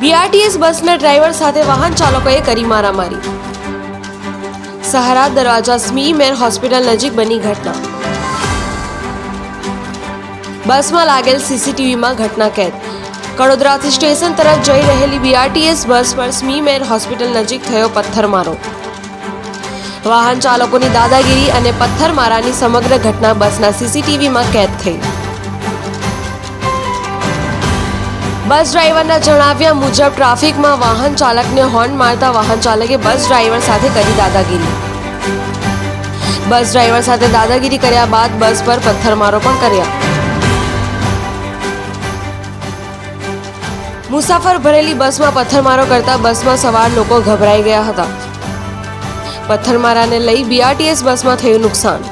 BRTS બસના driver સાથે વાહન ચાલકોએ કરી મારામારી. સહારા દરવાજા સ્મી મેર હોસ્પિટલ નજીક બની ઘટના. બસમાં લાગેલ સીસીટીવીમાં ઘટના કેદ. કડોદરાથી સ્ટેશન તરફ જઈ રહેલી બીઆરટીએસ બસ પર સ્મી મેર હોસ્પિટલ નજીક થયો પથ્થરમારો. વાહન ચાલકોની દાદાગીરી અને પથ્થરમારાની સમગ્ર ઘટના બસના સીસીટીવીમાં કેદ થઈ. બસ ડ્રાઈવરના જણાવ્યા મુજબ ટ્રાફિકમાં વાહન ચાલકને હોર્ન મારતા વાહન ચાલકે બસ ડ્રાઈવર સાથે કરી દાદાગીરી. બસ ડ્રાઈવર સાથે દાદાગીરી કર્યા બાદ બસ પર પથ્થરમારો પણ કર્યા. મુસાફર ભરેલી બસમાં પથ્થરમારો કરતા બસમાં સવાર લોકો ગભરાઈ ગયા હતા. પથ્થરમારાને લઈ બીઆરટીએસ બસમાં થયું નુકસાન.